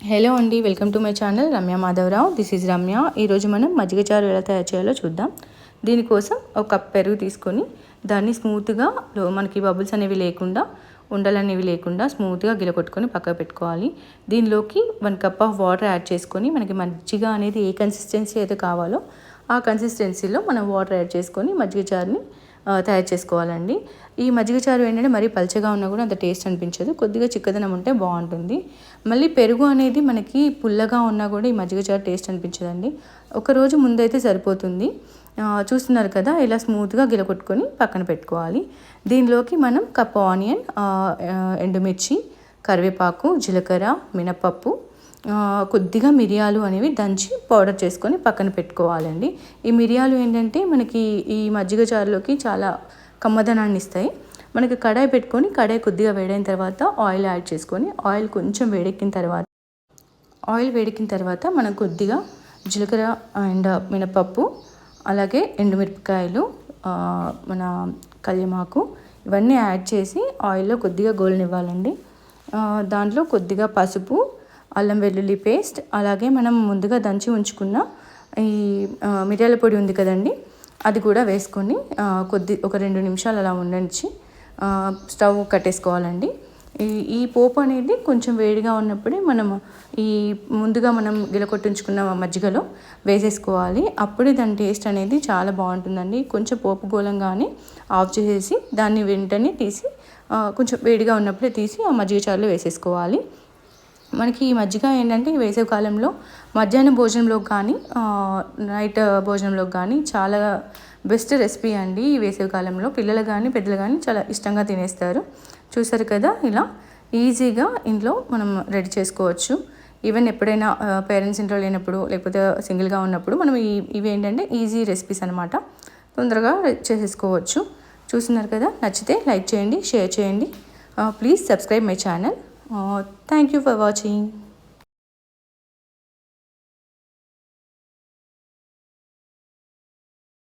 Hello అండి welcome to my channel Ramya Madhavarao. This is Ramya. ఈరోజు మనం మజ్జిగ చారు ఎలా తయారు చేయాలో చూద్దాం. దీనికోసం ఒక కప్ పెరుగు తీసుకొని దాన్ని స్మూత్గా మనకి బబుల్స్ అనేవి లేకుండా ఉండలు అనేవి లేకుండా స్మూత్గా గిలకొట్టుకొని పక్కకు పెట్టుకోవాలి. దీనిలోకి one cup of water add చేసుకొని మనకి మజ్జిగ అనేది ఏ కన్సిస్టెన్సీ అయితే కావాలో ఆ కన్సిస్టెన్సీలో మనం వాటర్ యాడ్ చేసుకొని మజ్జిగ చారుని తయారు చేసుకోవాలండి. ఈ మజ్జిగ చారు ఏంటంటే మరీ పల్చగా ఉన్నా కూడా అంత టేస్ట్ అనిపించదు. కొద్దిగా చిక్కదనం ఉంటే బాగుంటుంది. మళ్ళీ పెరుగు అనేది మనకి పుల్లగా ఉన్నా కూడా ఈ మజ్జిగ చారు టేస్ట్ అనిపించదండి. ఒకరోజు ముందైతే సరిపోతుంది. చూస్తున్నారు కదా ఇలా స్మూత్గా గిలకొట్టుకొని పక్కన పెట్టుకోవాలి. దీనిలోకి మనం కప్ ఆనియన్ ఎండుమిర్చి కరివేపాకు జీలకర్ర మినపప్పు కొద్దిగా మిరియాలు అనేవి దంచి పౌడర్ చేసుకొని పక్కన పెట్టుకోవాలండి. ఈ మిరియాలు ఏంటంటే మనకి ఈ మజ్జిగ చారులోకి చాలా కమ్మదనాన్ని ఇస్తాయి. మనకి కడాయి పెట్టుకొని కడాయి కొద్దిగా వేడైన తర్వాత ఆయిల్ యాడ్ చేసుకొని ఆయిల్ కొంచెం వేడెక్కిన తర్వాత ఆయిల్ వేడెక్కిన తర్వాత మనం కొద్దిగా జీలకర్ర అండ్ మినపప్పు అలాగే ఎండుమిరపకాయలు మన కళ్యమాకు ఇవన్నీ యాడ్ చేసి ఆయిల్లో కొద్దిగా గోల్నివ్వాలండి. దాంట్లో కొద్దిగా పసుపు అల్లం వెల్లుల్లి పేస్ట్ అలాగే మనం ముందుగా దంచి ఉంచుకున్న ఈ మిరియాల పొడి ఉంది కదండి అది కూడా వేసుకొని కొద్ది ఒక రెండు నిమిషాలు అలా ఉండించి స్టవ్ కట్టేసుకోవాలండి. ఈ ఈ పోపు అనేది కొంచెం వేడిగా ఉన్నప్పుడే మనం ఈ ముందుగా మనం గిలకొట్టించుకున్న మజ్జిగలో వేసేసుకోవాలి. అప్పుడే దాని టేస్ట్ అనేది చాలా బాగుంటుందండి. కొంచెం పోపు గోలంగానే ఆఫ్ చేసేసి దాన్ని వెంటనే తీసి కొంచెం వేడిగా ఉన్నప్పుడే తీసి ఆ మజ్జిగ చారులో వేసేసుకోవాలి. మనకి ఈ మధ్యగా ఏంటంటే వేసవి కాలంలో మధ్యాహ్నం భోజనంలో కానీ నైట్ భోజనంలో కానీ చాలా బెస్ట్ రెసిపీ అండి ఈ వేసవి కాలంలో. పిల్లలు కానీ పెద్దలు కానీ చాలా ఇష్టంగా తినేస్తారు. చూసారు కదా ఇలా ఈజీగా ఇంట్లో మనం రెడీ చేసుకోవచ్చు. ఈవెన్ ఎప్పుడైనా పేరెంట్స్ ఇంట్లో లేనప్పుడు లేకపోతే సింగిల్గా ఉన్నప్పుడు మనం ఈ ఇవి ఏంటంటే ఈజీ రెసిపీస్ అనమాట తొందరగా చేసేసుకోవచ్చు. చూస్తున్నారు కదా? నచ్చితే లైక్ చేయండి షేర్ చేయండి. Please subscribe my channel. Uh, thank you for watching.